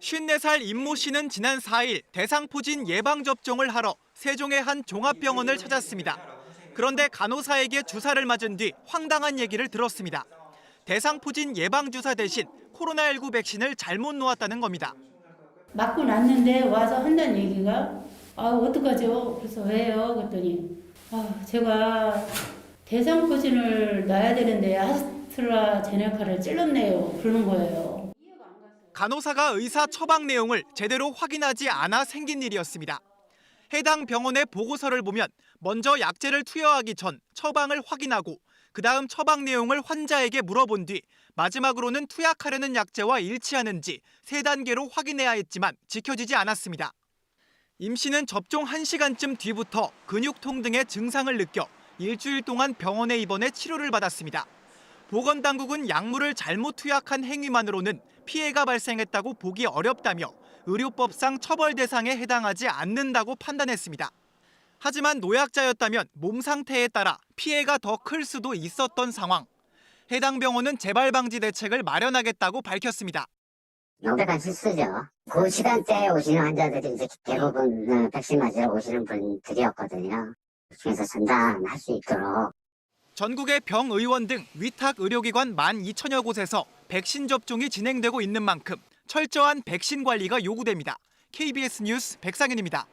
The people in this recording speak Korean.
54살 임모 씨는 지난 4일 대상포진 예방접종을 하러 세종의 한 종합병원을 찾았습니다. 그런데 간호사에게 주사를 맞은 뒤 황당한 얘기를 들었습니다. 대상포진 예방주사 대신 코로나19 백신을 잘못 놓았다는 겁니다. 맞고 났는데 와서 한다는 얘기가 아 어떡하죠? 그래서 왜요? 그랬더니 아 제가 대상포진을 놔야 되는데 아스트라제네카를 찔렀네요. 그러는 거예요. 간호사가 의사 처방 내용을 제대로 확인하지 않아 생긴 일이었습니다. 해당 병원의 보고서를 보면 먼저 약제를 투여하기 전 처방을 확인하고 그 다음 처방 내용을 환자에게 물어본 뒤 마지막으로는 투약하려는 약제와 일치하는지 세 단계로 확인해야 했지만 지켜지지 않았습니다. 임 씨는 접종 1시간쯤 뒤부터 근육통 등의 증상을 느껴 일주일 동안 병원에 입원해 치료를 받았습니다. 보건당국은 약물을 잘못 투약한 행위만으로는 피해가 발생했다고 보기 어렵다며 의료법상 처벌 대상에 해당하지 않는다고 판단했습니다. 하지만 노약자였다면 몸 상태에 따라 피해가 더 클 수도 있었던 상황. 해당 병원은 재발 방지 대책을 마련하겠다고 밝혔습니다. 명백한 실수죠. 그 시간대에 오시는 환자들이 이제 대부분 어, 백신 맞으러 오시는 분들이었거든요. 중에서 전담할 수 있도록 전국의 병의원 등 위탁 의료기관 12,000여 곳에서 백신 접종이 진행되고 있는 만큼 철저한 백신 관리가 요구됩니다. KBS 뉴스 백상현입니다.